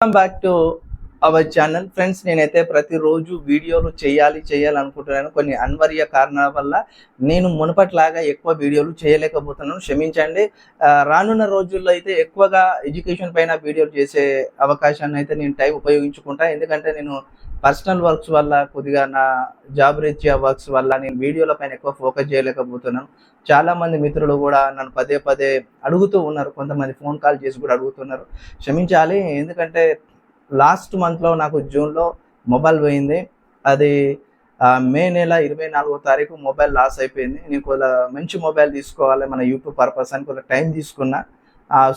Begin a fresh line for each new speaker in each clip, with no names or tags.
Welcome back to our channel friends నేనైతే ప్రతిరోజు వీడియోలు చేయాలి చేయాలి అనుకుంటున్నాను కొన్ని అనివార్య కారణాల వల్ల నేను మునుపట్లాగా ఎక్కువ వీడియోలు చేయలేకపోతున్నాను. క్షమించండి. రానున్న రోజుల్లో అయితే ఎక్కువగా ఎడ్యుకేషన్ పైన వీడియోలు చేసే అవకాశాన్ని అయితే నేను టైం ఉపయోగించుకుంటా. ఎందుకంటే నేను పర్సనల్ వర్క్స్ వల్ల కొద్దిగా నా జాబ్ రీత్యా వర్క్స్ వల్ల నేను వీడియోల పైన ఎక్కువ ఫోకస్ చేయలేకపోతున్నాను. చాలామంది మిత్రులు కూడా నన్ను పదే పదే అడుగుతూ ఉన్నారు. కొంతమంది ఫోన్ కాల్ చేసి కూడా అడుగుతున్నారు. క్షమించాలి ఎందుకంటే లాస్ట్ మంత్లో నాకు జూన్లో మొబైల్ పోయింది. అది మే నెల ఇరవై నాలుగో తారీఖు మొబైల్ లాస్ అయిపోయింది. నేను కొద్దిగా మంచి మొబైల్ తీసుకోవాలి మన యూట్యూబ్ పర్పస్ అని కొద్దిగా టైం తీసుకున్నా.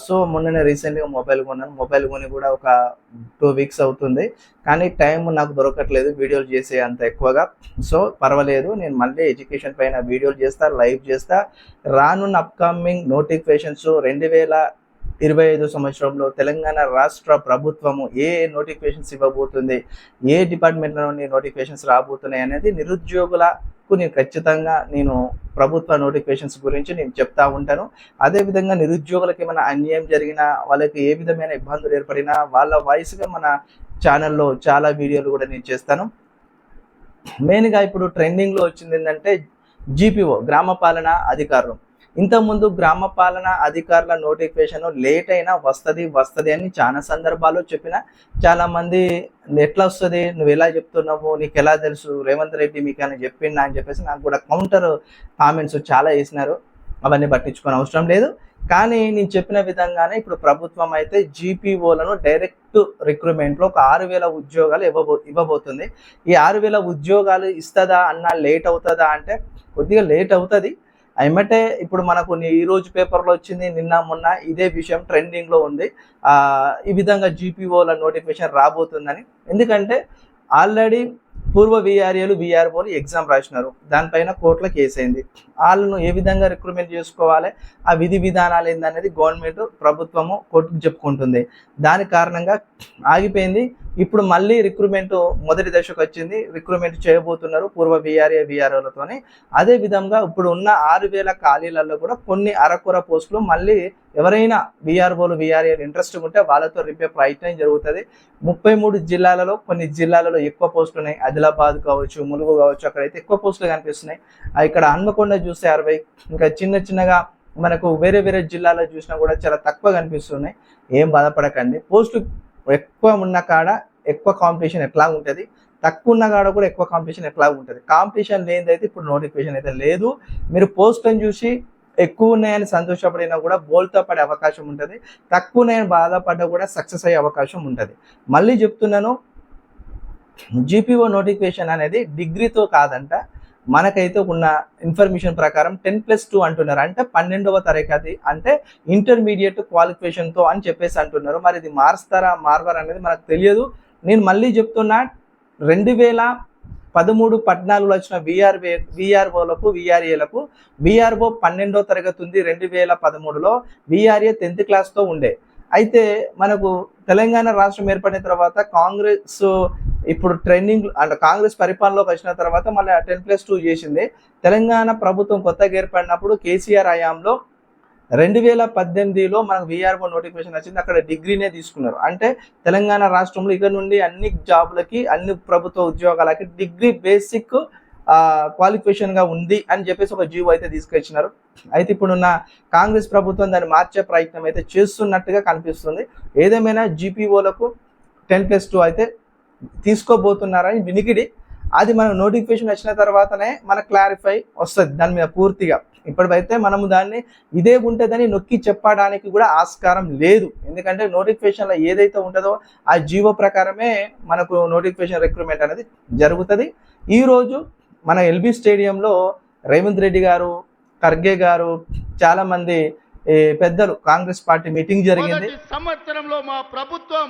సో మొన్ననే రీసెంట్గా మొబైల్ కొన్నాను. మొబైల్ కొని కూడా ఒక టూ వీక్స్ అవుతుంది. కానీ టైం నాకు దొరకట్లేదు వీడియోలు చేసే అంత ఎక్కువగా. సో పర్వాలేదు. నేను మళ్ళీ ఎడ్యుకేషన్ పైన వీడియోలు చేస్తా లైవ్ చేస్తా. రానున్న అప్కమింగ్ నోటిఫికేషన్స్ రెండు వేల ఇరవై ఐదు సంవత్సరంలో తెలంగాణ రాష్ట్ర ప్రభుత్వము ఏ నోటిఫికేషన్స్ ఇవ్వబోతుంది? ఏ డిపార్ట్మెంట్లో నుండి నోటిఫికేషన్స్ రాబోతున్నాయి అనేది నిరుద్యోగులకు నేను ఖచ్చితంగా నేను ప్రభుత్వ నోటిఫికేషన్స్ గురించి నేను చెప్తా ఉంటాను. అదేవిధంగా నిరుద్యోగులకు ఏమైనా అన్యాయం జరిగినా వాళ్ళకి ఏ విధమైన ఇబ్బందులు ఏర్పడినా వాళ్ళ వాయిస్గా మన ఛానల్లో చాలా వీడియోలు కూడా నేను చేస్తాను. మెయిన్గా ఇప్పుడు ట్రెండింగ్లో వచ్చింది ఏంటంటే జీపీఓ గ్రామ పాలన అధికారులు. ఇంతకుముందు గ్రామ పాలన అధికారుల నోటిఫికేషన్ లేట్ అయినా వస్తుంది వస్తుంది అని చాలా సందర్భాల్లో చెప్పిన. చాలా మంది ఎట్లా వస్తుంది? నువ్వు ఎలా చెప్తున్నావు? నీకు ఎలా తెలుసు? రేవంత్ రెడ్డి మీకు అని చెప్పిండా? అని చెప్పేసి నాకు కూడా కౌంటర్ కామెంట్స్ చాలా వేసినారు. అవన్నీ పట్టించుకొని అవసరం లేదు. కానీ నేను చెప్పిన విధంగానే ఇప్పుడు ప్రభుత్వం అయితే జీపీఓలను డైరెక్ట్ రిక్రూట్మెంట్లో ఒక ఆరు వేల ఉద్యోగాలు ఇవ్వబో ఇవ్వబోతుంది. ఈ ఆరు వేల ఉద్యోగాలు ఇస్తుందా అన్న లేట్ అవుతుందా అంటే కొద్దిగా లేట్ అవుతుంది. ఏమంటే ఇప్పుడు మనకు నీ- ఈ రోజు పేపర్లో వచ్చింది నిన్న మొన్న ఇదే విషయం ట్రెండింగ్లో ఉంది. ఈ విధంగా జీపీఓల నోటిఫికేషన్ రాబోతుందని. ఎందుకంటే ఆల్రెడీ పూర్వ విఆర్ఏలు విఆర్ఓలు ఎగ్జామ్ రాసినారు. దానిపైన కోర్టులో కేసు అయింది. వాళ్ళను ఏ విధంగా రిక్రూట్మెంట్ చేసుకోవాలి ఆ విధి విధానాలు ఏందనేది గవర్నమెంట్ ప్రభుత్వము కోర్టుకు చెప్పుకుంటుంది. దాని కారణంగా ఆగిపోయింది. ఇప్పుడు మళ్ళీ రిక్రూట్మెంట్ మొదటి దశకు వచ్చింది. రిక్రూట్మెంట్ చేయబోతున్నారు పూర్వ విఆర్ఏ విఆర్ఓలతోని అదే విధంగా ఇప్పుడు ఉన్న ఆరు వేల ఖాళీలలో కూడా కొన్ని అరకొర పోస్టులు మళ్ళీ ఎవరైనా విఆర్ఓలు విఆర్ఏలు ఇంట్రెస్ట్ ఉంటే వాళ్ళతో రిపే ప్రయత్నం జరుగుతుంది. ముప్పై మూడు జిల్లాలలో కొన్ని జిల్లాలలో ఎక్కువ పోస్టులు ఉన్నాయి. ఆదిలాబాద్ కావచ్చు ములుగు కావచ్చు అక్కడైతే ఎక్కువ పోస్టులు కనిపిస్తున్నాయి. ఇక్కడ హన్మకొండ చూస్తే అరవై ఇంకా చిన్న చిన్నగా మనకు వేరే వేరే జిల్లాలో చూసినా కూడా చాలా తక్కువ కనిపిస్తున్నాయి. ఏం బాధపడకండి. పోస్టు ఎక్కువ ఉన్న కాడ ఎక్కువ కాంపిటీషన్ ఎట్లా ఉంటుంది? తక్కువ ఉన్న కాడ కూడా ఎక్కువ కాంపిటీషన్ ఎట్లా ఉంటుంది? కాంపిటీషన్ లేనిదైతే ఇప్పుడు నోటిఫికేషన్ అయితే లేదు. మీరు పోస్టులను చూసి ఎక్కువ ఉన్నాయని సంతోషపడినా కూడా బోల్తో పడే అవకాశం ఉంటుంది. తక్కువ ఉన్నాయని బాధపడ్డా కూడా సక్సెస్ అయ్యే అవకాశం ఉంటుంది. మళ్ళీ చెప్తున్నాను జీపీఓ నోటిఫికేషన్ అనేది డిగ్రీతో కాదంట మనకైతే ఉన్న ఇన్ఫర్మేషన్ ప్రకారం టెన్ ప్లస్ టూ అంటున్నారు. అంటే పన్నెండవ తరగతి అంటే ఇంటర్మీడియట్ క్వాలిఫికేషన్తో అని చెప్పేసి అంటున్నారు. మరి ఇది మారుస్తారా మారవరా అనేది మనకు తెలియదు. నేను మళ్ళీ చెప్తున్నా రెండు వేల పదమూడు పద్నాలుగులో వచ్చిన విఆర్ఏ విఆర్ఓలకు విఆర్ఏలకు విఆర్ఓ పన్నెండో తరగతి ఉంది రెండు వేల పదమూడులో. విఆర్ఏ టెన్త్ క్లాస్తో ఉండే. అయితే మనకు తెలంగాణ రాష్ట్రం ఏర్పడిన తర్వాత కాంగ్రెస్ ఇప్పుడు ట్రెండింగ్ అంటే కాంగ్రెస్ పరిపాలనలోకి వచ్చిన తర్వాత మళ్ళీ టెన్ ప్లస్ టూ చేసింది. తెలంగాణ ప్రభుత్వం కొత్తగా ఏర్పడినప్పుడు కేసీఆర్ హయాంలో రెండు వేల పద్దెనిమిదిలో మనకు విఆర్ఓ నోటిఫికేషన్ వచ్చింది. అక్కడ డిగ్రీనే తీసుకున్నారు. అంటే తెలంగాణ రాష్ట్రంలో ఇక్కడ నుండి అన్ని జాబులకి అన్ని ప్రభుత్వ ఉద్యోగాలకి డిగ్రీ బేసిక్ క్వాలిఫికేషన్గా ఉంది అని చెప్పేసి ఒక జీవో అయితే తీసుకొచ్చినారు. అయితే ఇప్పుడున్న కాంగ్రెస్ ప్రభుత్వం దాన్ని మార్చే ప్రయత్నం అయితే చేస్తున్నట్టుగా కనిపిస్తుంది. ఏదేమైనా జీపీఓలకు టెన్ ప్లస్ టూ అయితే తీసుకోబోతున్నారని వినికిడి. అది మనకు నోటిఫికేషన్ వచ్చిన తర్వాతనే మనకు క్లారిఫై వస్తుంది. దాని మీద పూర్తిగా ఇప్పటివైతే మనము దాన్ని ఇదే ఉంటుందని నొక్కి చెప్పడానికి కూడా ఆస్కారం లేదు. ఎందుకంటే నోటిఫికేషన్లో ఏదైతే ఉంటుందో ఆ జీవో ప్రకారమే మనకు నోటిఫికేషన్ రిక్రూట్మెంట్ అనేది జరుగుతుంది. ఈరోజు మన ఎల్బీ స్టేడియంలో రేవంత్ రెడ్డి గారు ఖర్గే గారు చాలామంది పెద్దలు కాంగ్రెస్ పార్టీ మీటింగ్ జరిగింది.
సంవత్సరంలో మా ప్రభుత్వం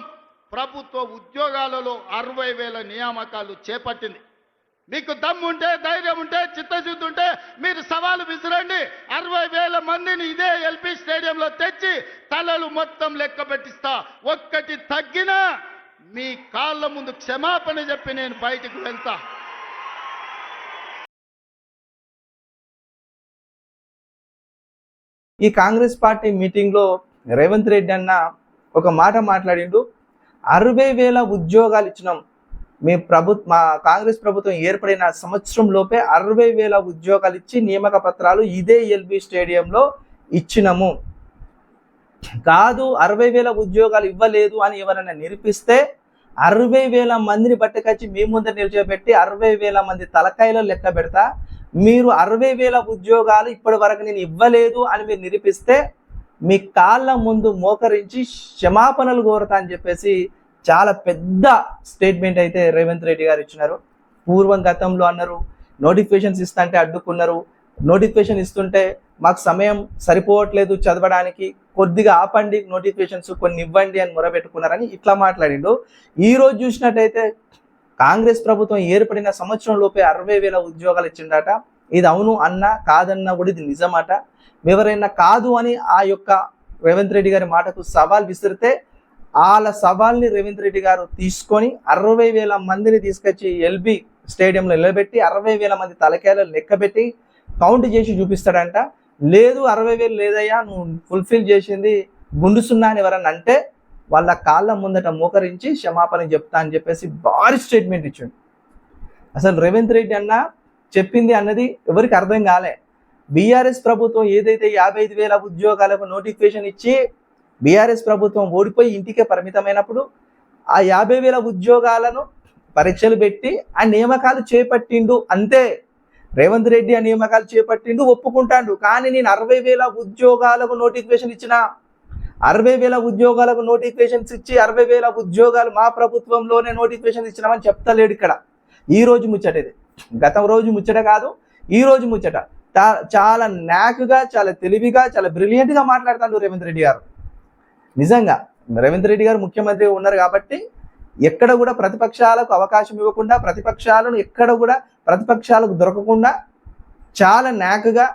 ప్రభుత్వ ఉద్యోగాలలో అరవై వేల నియామకాలు చేపట్టింది. మీకు దమ్ము ఉంటే ధైర్యం ఉంటే చిత్తశుద్ధి ఉంటే మీరు సవాలు విసిరండి. అరవై వేల మందిని ఇదే ఎల్పి స్టేడియంలో తెచ్చి తలలు మొత్తం లెక్క పెట్టిస్తా. ఒక్కటి తగ్గినా మీ కాళ్ళ ముందు క్షమాపణ చెప్పి నేను బయటకు వెళ్తా.
ఈ కాంగ్రెస్ పార్టీ మీటింగ్లో రేవంత్ రెడ్డి అన్న ఒక మాట మాట్లాడిండు. అరవై వేల ఉద్యోగాలు ఇచ్చినాం. మీ ప్రభు మా కాంగ్రెస్ ప్రభుత్వం ఏర్పడిన సంవత్సరం లోపే అరవై వేల ఉద్యోగాలు ఇచ్చి నియామక పత్రాలు ఇదే ఎల్బి స్టేడియంలో ఇచ్చినము. కాదు అరవై వేల ఉద్యోగాలు ఇవ్వలేదు అని ఎవరైనా నిరూపిస్తే అరవై వేల మందిని పట్టుకొచ్చి మీ ముందర నిల్చోబెట్టి అరవై వేల మంది తలకాయలో లెక్క పెడతా మీరు అరవై వేల ఉద్యోగాలు ఇప్పటి వరకు నేను ఇవ్వలేదు అని మీరు నిరూపిస్తే మీ కాళ్ళ ముందు మోకరించి క్షమాపణలు కోరతా అని చెప్పేసి చాలా పెద్ద స్టేట్మెంట్ అయితే రేవంత్ రెడ్డి గారు ఇచ్చినారు. పూర్వం గతంలో అన్నారు నోటిఫికేషన్స్ ఇస్తుంటే అడ్డుకున్నారు. నోటిఫికేషన్ ఇస్తుంటే మాకు సమయం సరిపోవట్లేదు చదవడానికి. కొద్దిగా ఆపండి నోటిఫికేషన్స్ కొన్ని ఇవ్వండి అని మొరబెట్టుకున్నారని ఇట్లా మాట్లాడిండు. ఈరోజు చూసినట్టయితే కాంగ్రెస్ ప్రభుత్వం ఏర్పడిన సంవత్సరం లోపే అరవై వేల ఉద్యోగాలు ఇచ్చిండట. ఇది అవును అన్న కాదన్నా కూడా ఇది నిజమాట. ఎవరైనా కాదు అని ఆ యొక్క రేవంత్ రెడ్డి గారి మాటకు సవాల్ విసిరితే వాళ్ళ సవాల్ని రేవంత్ రెడ్డి గారు తీసుకొని అరవై వేల మందిని తీసుకొచ్చి ఎల్బి స్టేడియంలో నిలబెట్టి అరవై వేల మంది తలకాయలు లెక్కబెట్టి కౌంట్ చేసి చూపిస్తాడంట. లేదు అరవై వేలు లేదయ్యా నువ్వు ఫుల్ఫిల్ చేసింది గుండు సున్నా అని ఎవరన్నా అంటే వాళ్ళ కాళ్ళ ముందట మోకరించి క్షమాపణ చెప్తా అని చెప్పేసి భారీ స్టేట్మెంట్ ఇచ్చిండు. అసలు రేవంత్ రెడ్డి అన్న చెప్పింది అన్నది ఎవరికి అర్థం కాలే. బీఆర్ఎస్ ప్రభుత్వం ఏదైతే యాభై ఐదు వేల ఉద్యోగాలకు నోటిఫికేషన్ ఇచ్చి బీఆర్ఎస్ ప్రభుత్వం ఓడిపోయి ఇంటికే పరిమితమైనప్పుడు ఆ యాభై వేల ఉద్యోగాలను పరీక్షలు పెట్టి ఆ నియామకాలు చేపట్టిండు అంతే. రేవంత్ రెడ్డి ఆ నియామకాలు చేపట్టిండు ఒప్పుకుంటాడు. కానీ నేను అరవై వేల ఉద్యోగాలకు నోటిఫికేషన్ ఇచ్చిన అరవై వేల ఉద్యోగాలకు నోటిఫికేషన్స్ ఇచ్చి అరవై వేల ఉద్యోగాలు మా ప్రభుత్వంలోనే నోటిఫికేషన్ ఇచ్చినామని చెప్తలేడు ఇక్కడ. ఈ రోజు ముచ్చట ఇది. గతం రోజు ముచ్చట కాదు ఈ రోజు ముచ్చట. చాలా నాకుగా చాలా తెలివిగా చాలా బ్రిలియంట్గా గా మాట్లాడతాడు రేవంత్ రెడ్డి గారు. నిజంగా రేవంత్ రెడ్డి గారు ముఖ్యమంత్రి ఉన్నారు కాబట్టి ఎక్కడ కూడా ప్రతిపక్షాలకు అవకాశం ఇవ్వకుండా ప్రతిపక్షాలను ఎక్కడ కూడా ప్రతిపక్షాలకు దొరకకుండా చాలా నాకుగా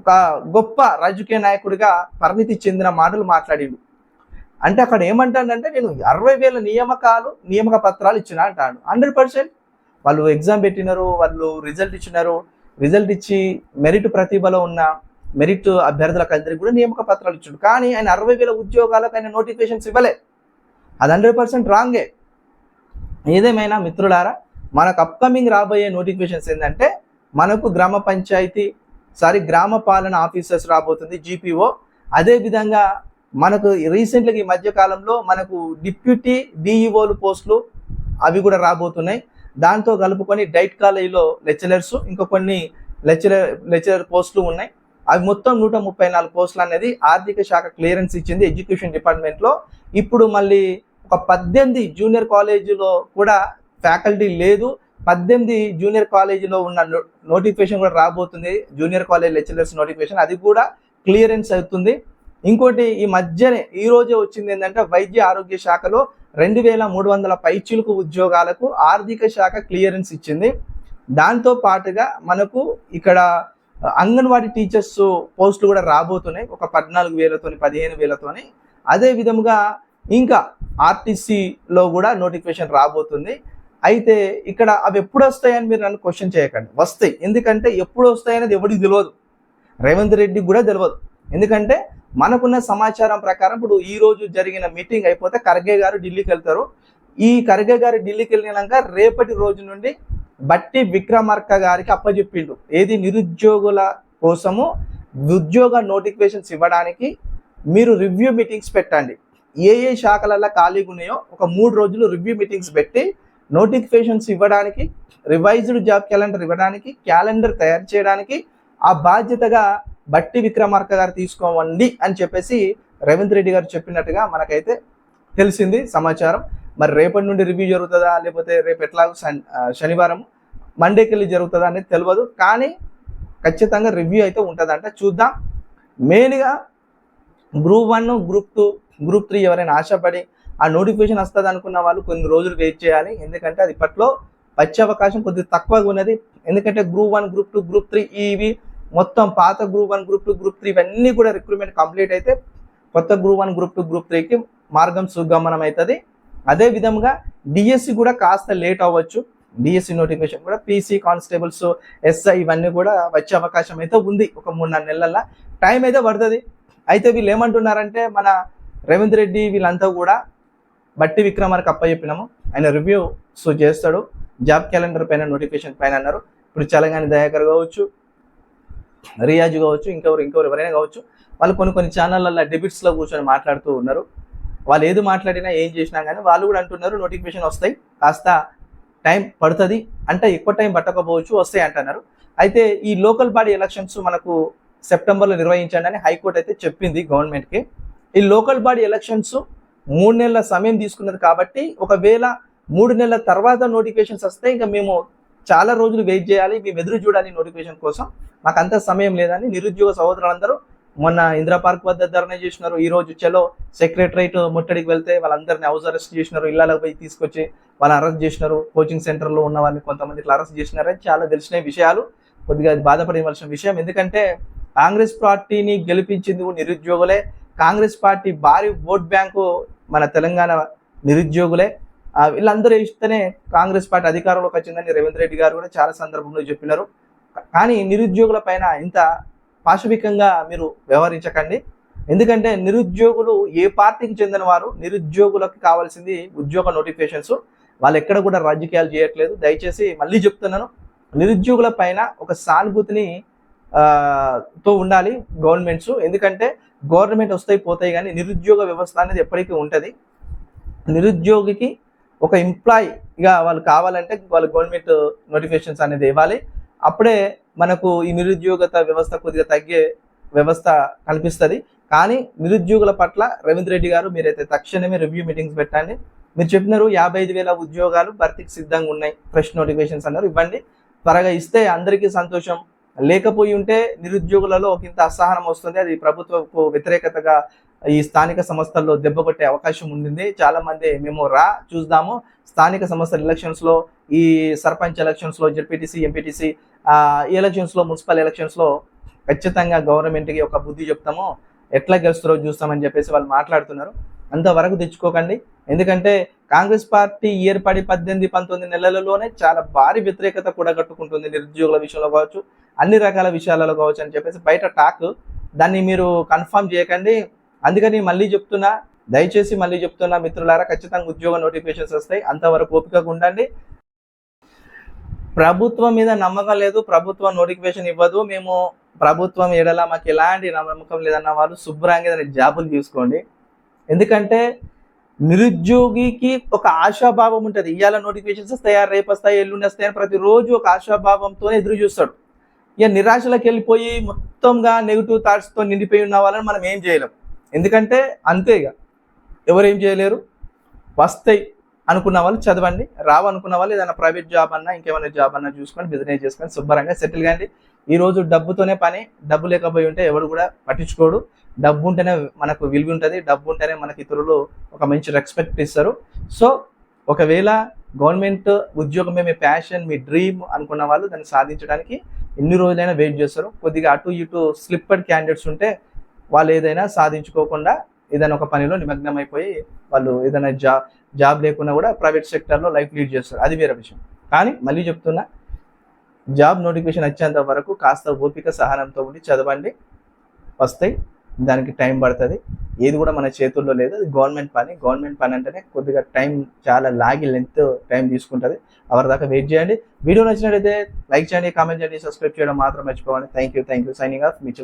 ఒక గొప్ప రాజకీయ నాయకుడిగా పరిణితి చెందిన మాటలు మాట్లాడిండు. అంటే అక్కడ ఏమంటాడంటే నేను అరవై వేల నియామకాలు నియామక పత్రాలు ఇచ్చిన అంటాడు. Hundred percent. వాళ్ళు ఎగ్జామ్ పెట్టినారు వాళ్ళు రిజల్ట్ ఇచ్చినారు. రిజల్ట్ ఇచ్చి మెరిట్ ప్రతిభలో ఉన్న మెరిట్ అభ్యర్థులకు అందరికీ కూడా నియామక పత్రాలు ఇచ్చాడు. కానీ ఆయన అరవై వేల ఉద్యోగాలకు ఆయన నోటిఫికేషన్స్ ఇవ్వలే. అది హండ్రెడ్ పర్సెంట్ రాంగే ఏదేమైనా మిత్రులారా మనకు అప్కమింగ్ రాబోయే నోటిఫికేషన్స్ ఏంటంటే మనకు గ్రామ పంచాయతీ సారీ గ్రామ పాలన ఆఫీసర్స్ రాబోతుంది జీపీఓ అదేవిధంగా మనకు రీసెంట్గా ఈ మధ్యకాలంలో మనకు డిప్యూటీ డిఈఓలు పోస్టులు అవి కూడా రాబోతున్నాయి. దాంతో కలుపుకొని డైట్ కాలేజీలో లెక్చరర్స్ ఇంకా కొన్ని లెక్చరర్ లెక్చరర్ పోస్టులు ఉన్నాయి. అవి మొత్తం నూట ముప్పై నాలుగు పోస్టులు అనేది ఆర్థిక శాఖ క్లియరెన్స్ ఇచ్చింది ఎడ్యుకేషన్ డిపార్ట్మెంట్లో ఇప్పుడు మళ్ళీ ఒక పద్దెనిమిది జూనియర్ కాలేజీలో కూడా ఫ్యాకల్టీ లేదు. పద్దెనిమిది జూనియర్ కాలేజీలో ఉన్న నోటిఫికేషన్ కూడా రాబోతుంది. జూనియర్ కాలేజ్ లెక్చరర్స్ నోటిఫికేషన్ అది కూడా క్లియరెన్స్ అవుతుంది. ఇంకోటి ఈ మధ్యనే ఈ రోజే వచ్చింది ఏంటంటే వైద్య ఆరోగ్య శాఖలో రెండు వేల మూడు వందల పైచులకు ఉద్యోగాలకు ఆర్థిక శాఖ క్లియరెన్స్ ఇచ్చింది. దాంతో పాటుగా మనకు ఇక్కడ అంగన్వాడీ టీచర్స్ పోస్టులు కూడా రాబోతున్నాయి. ఒక పద్నాలుగు వేలతోని పదిహేను వేలతోని. అదే విధముగా ఇంకా ఆర్టీసీలో కూడా నోటిఫికేషన్ రాబోతుంది. అయితే ఇక్కడ అవి ఎప్పుడు వస్తాయని మీరు నన్ను క్వశ్చన్ చేయకండి. వస్తాయి. ఎందుకంటే ఎప్పుడు వస్తాయనేది ఎవరికి తెలియదు రేవంత్ రెడ్డికి కూడా తెలియదు ఎందుకంటే మనకున్న సమాచారం ప్రకారం ఇప్పుడు ఈ రోజు జరిగిన మీటింగ్ అయిపోతే ఖర్గే గారు ఢిల్లీకి వెళ్తారు. ఈ ఖర్గే గారు ఢిల్లీకి వెళ్ళినాక రేపటి రోజు నుండి బట్టి విక్రమార్క గారికి అప్పచెప్పిండు ఏది నిరుద్యోగుల కోసము ఉద్యోగ నోటిఫికేషన్స్ ఇవ్వడానికి మీరు రివ్యూ మీటింగ్స్ పెట్టండి. ఏ ఏ శాఖలలో ఖాళీగా ఉన్నాయో ఒక మూడు రోజులు రివ్యూ మీటింగ్స్ పెట్టి నోటిఫికేషన్స్ ఇవ్వడానికి రివైజ్డ్ జాబ్ క్యాలెండర్ ఇవ్వడానికి క్యాలెండర్ తయారు చేయడానికి ఆ బాధ్యతగా బట్టి విక్రమార్క గారు తీసుకోవండి అని చెప్పేసి రేవంత్ రెడ్డి గారు చెప్పినట్టుగా మనకైతే తెలిసింది సమాచారం. మరి రేపటి నుండి రివ్యూ జరుగుతుందా? లేకపోతే రేపు ఎట్లాగో శని శనివారం మండేకి వెళ్ళి జరుగుతుందా అనేది తెలియదు కానీ ఖచ్చితంగా రివ్యూ అయితే ఉంటుందంట. చూద్దాం. మెయిన్గా group one group two group three ఎవరైనా ఆశపడి ఆ నోటిఫికేషన్ వస్తుంది అనుకున్న వాళ్ళు కొన్ని రోజులు వెయిట్ చేయాలి. ఎందుకంటే అది ఇప్పట్లో వచ్చే అవకాశం కొద్దిగా తక్కువగా ఉన్నది. ఎందుకంటే group one group two group three ఇవి మొత్తం పాత group one group two group three ఇవన్నీ కూడా రిక్రూట్మెంట్ కంప్లీట్ అయితే కొత్త గ్రూప్ వన్ గ్రూప్ టూ గ్రూప్ త్రీకి మార్గం సుగమనం అవుతుంది అదే విధంగా డిఎస్సి కూడా కాస్త లేట్ అవ్వచ్చు. డిఎస్సి నోటిఫికేషన్ కూడా పీసీ కానిస్టేబుల్స్ ఎస్ఐ ఇవన్నీ కూడా వచ్చే అవకాశం అయితే ఉంది ఒక మూడు నాలుగు నెలల టైం అయితే పడుతుంది. అయితే వీళ్ళు ఏమంటున్నారంటే మన రేవంత్ రెడ్డి వీళ్ళంతా కూడా బట్టి విక్రమార్కి అప్పచెప్పినాము ఆయన రివ్యూ సో చేస్తాడు. జాబ్ క్యాలెండర్ పైన నోటిఫికేషన్ పైన అన్నారు. ఇప్పుడు చలగాని దయాకర్ కావచ్చు రియాజ్ కావచ్చు ఇంకెవరు ఇంకెవరు ఎవరైనా కావచ్చు వాళ్ళు కొన్ని కొన్ని ఛానళ్ళల్లో డెబిట్స్లో కూర్చొని మాట్లాడుతూ ఉన్నారు. వాళ్ళు ఏది మాట్లాడినా ఏం చేసినా కానీ వాళ్ళు కూడా అంటున్నారు నోటిఫికేషన్ వస్తాయి. కాస్త టైం పడుతుంది. అంటే ఎక్కువ టైం పట్టకపోవచ్చు వస్తాయి అంటున్నారు. అయితే ఈ లోకల్ బాడీ ఎలక్షన్స్ మనకు సెప్టెంబర్లో నిర్వహించండి అని హైకోర్టు అయితే చెప్పింది గవర్నమెంట్కి. ఈ లోకల్ బాడీ ఎలక్షన్స్ మూడు నెలల సమయం తీసుకున్నది కాబట్టి ఒకవేళ మూడు నెలల తర్వాత నోటిఫికేషన్స్ వస్తే ఇంకా మేము చాలా రోజులు వెయిట్ చేయాలి మేము ఎదురు చూడాలి నోటిఫికేషన్ కోసం. మాకు అంత సమయం లేదని నిరుద్యోగ సహోదరులందరూ మొన్న ఇందిరా పార్క్ వద్ద ధర్నా చేసినారు. ఈ రోజు చలో సెక్రటరేట్ ముట్టడికి వెళ్తే వాళ్ళందరినీ హౌస్ అరెస్ట్ చేసినారు. ఇళ్ళకి పోయి తీసుకొచ్చి వాళ్ళని అరెస్ట్ చేసినారు. కోచింగ్ సెంటర్లో ఉన్న వాళ్ళని కొంతమంది ఇట్లా అరెస్ట్ చేసినారని చాలా తెలిసిన విషయాలు. కొద్దిగా బాధపడవలసిన విషయం. ఎందుకంటే కాంగ్రెస్ పార్టీని గెలిపించింది నిరుద్యోగులే. కాంగ్రెస్ పార్టీ భారీ ఓట్ బ్యాంకు మన తెలంగాణ నిరుద్యోగులే. వీళ్ళందరూ ఇస్తేనే కాంగ్రెస్ పార్టీ అధికారంలోకి వచ్చిందని రేవంత్ రెడ్డి గారు కూడా చాలా సందర్భంలో చెప్పినారు. కానీ నిరుద్యోగుల పైన ఇంత పాశవికంగా మీరు వ్యవహరించకండి. ఎందుకంటే నిరుద్యోగులు ఏ పార్టీకి చెందిన వారు నిరుద్యోగులకు కావాల్సింది ఉద్యోగ నోటిఫికేషన్స్. వాళ్ళు ఎక్కడ కూడా రాజకీయాలు చేయట్లేదు. దయచేసి మళ్ళీ చెప్తున్నాను. నిరుద్యోగుల పైన ఒక సానుభూతిని తో ఉండాలి గవర్నమెంట్స్. ఎందుకంటే గవర్నమెంట్ వస్తాయి పోతాయి కానీ నిరుద్యోగ వ్యవస్థ అనేది ఎప్పటికీ ఉంటుంది. నిరుద్యోగికి ఒక ఎంప్లాయీగా వాళ్ళు కావాలంటే వాళ్ళు గవర్నమెంట్ నోటిఫికేషన్స్ అనేది ఇవ్వాలి. అప్పుడే మనకు ఈ నిరుద్యోగత వ్యవస్థ కొద్దిగా తగ్గే వ్యవస్థ కల్పిస్తుంది. కానీ నిరుద్యోగుల పట్ల రవీంద్ర రెడ్డి గారు మీరైతే తక్షణమే రివ్యూ మీటింగ్స్ పెట్టండి. మీరు చెప్పినారు యాభై ఐదు వేల ఉద్యోగాలు భర్తీకి సిద్ధంగా ఉన్నాయి. ఫ్రెష్ నోటిఫికేషన్స్ అన్నారు. ఇవ్వండి. త్వరగా ఇస్తే అందరికీ సంతోషం. లేకపోయి ఉంటే నిరుద్యోగులలో ఒక ఇంత అసహనం వస్తుంది. అది ప్రభుత్వకు వ్యతిరేకతగా ఈ స్థానిక సంస్థల్లో దెబ్బ కొట్టే అవకాశం ఉండింది. చాలా మంది మేము రా చూద్దాము. స్థానిక సంస్థల ఎలక్షన్స్లో ఈ సర్పంచ్ ఎలక్షన్స్లో జెడ్పీటీసీ ఎంపీటీసీ ఎలక్షన్స్లో మున్సిపల్ ఎలక్షన్స్లో ఖచ్చితంగా గవర్నమెంట్కి ఒక బుద్ధి చెప్తామో. ఎట్లా గెలుస్తారో చూస్తామని చెప్పేసి వాళ్ళు మాట్లాడుతున్నారు. అంతవరకు తెచ్చుకోకండి. ఎందుకంటే కాంగ్రెస్ పార్టీ ఏర్పడి పద్దెనిమిది పంతొమ్మిది నెలలలోనే చాలా భారీ వ్యతిరేకత కూడా కట్టుకుంటుంది. నిరుద్యోగుల విషయంలో కావచ్చు అన్ని రకాల విషయాలలో కావచ్చు అని చెప్పేసి బయట టాక్. దాన్ని మీరు కన్ఫర్మ్ చేయకండి. అందుకని మళ్ళీ చెప్తున్నా దయచేసి మళ్ళీ చెప్తున్నా మిత్రులారా ఖచ్చితంగా ఉద్యోగ నోటిఫికేషన్స్ వస్తాయి. అంతవరకు ఓపికగా ఉండండి. ప్రభుత్వం మీద నమ్మకం లేదు ప్రభుత్వం నోటిఫికేషన్ ఇవ్వదు మేము ప్రభుత్వం ఎడల మాకు ఎలాంటి నమ్మకం లేదన్న వాళ్ళు శుభ్రంగా ఏదైనా జాబులు తీసుకోండి. ఎందుకంటే నిరుద్యోగికి ఒక ఆశాభావం ఉంటుంది. ఇవాళ నోటిఫికేషన్స్ వస్తాయా రేపు వస్తాయి ఎల్లుండి వస్తాయని ప్రతిరోజు ఒక ఆశాభావంతో ఎదురు చూస్తాడు. ఇక నిరాశలకు వెళ్ళిపోయి మొత్తంగా నెగిటివ్ థాట్స్తో నిండిపోయి ఉన్న వాళ్ళని మనం ఏం చేయలేం. ఎందుకంటే అంతే ఇక. ఎవరు ఏం చేయలేరు? వస్తాయి. అనుకున్న వాళ్ళు చదవండి. రావు అనుకున్న వాళ్ళు ఏదైనా ప్రైవేట్ జాబ్ అన్నా ఇంకేమైనా జాబ్ అన్నా చూసుకొని బిజినెస్ చేసుకొని శుభ్రంగా సెటిల్ కాండి. ఈ రోజు డబ్బుతోనే పని డబ్బు లేకపోయి ఉంటే ఎవరు కూడా పట్టించుకోడు. డబ్బు ఉంటేనే మనకు విలువ ఉంటుంది డబ్బు ఉంటేనే మనకి ఇతరులు ఒక మంచి రెస్పెక్ట్ ఇస్తారు. సో ఒకవేళ గవర్నమెంట్ ఉద్యోగమే మీ ప్యాషన్ మీ డ్రీమ్ అనుకున్న వాళ్ళు దాన్ని సాధించడానికి ఎన్ని రోజులైనా వెయిట్ చేస్తారు. కొద్దిగా అటు ఇటు స్లిప్పర్ క్యాండిడేట్స్ ఉంటే వాళ్ళు ఏదైనా సాధించుకోకుండా ఏదైనా ఒక పనిలో నిమగ్నం అయిపోయి వాళ్ళు ఏదైనా జాబ్ జాబ్ లేకున్నా కూడా ప్రైవేట్ సెక్టర్లో లైఫ్ లీడ్ చేస్తారు. అది వేరే విషయం. కానీ మళ్ళీ చెప్తున్నా జాబ్ నోటిఫికేషన్ వచ్చేంత వరకు కాస్త ఓపిక సహనంతో ఉండి చదవండి. వస్తాయి దానికి టైం పడుతుంది. ఏది కూడా మన చేతుల్లో లేదు. అది గవర్నమెంట్ పని. గవర్నమెంట్ పని అంటేనే కొద్దిగా టైం చాలా లాగి లెంత్ టైం తీసుకుంటుంది. అవరి దాకా వెయిట్ చేయండి. వీడియో నచ్చినట్లయితే లైక్ చేయండి కామెంట్ చేయండి సబ్స్క్రైబ్ చేయడం మాత్రం మర్చిపోవాలి thank you thank you signing off. Me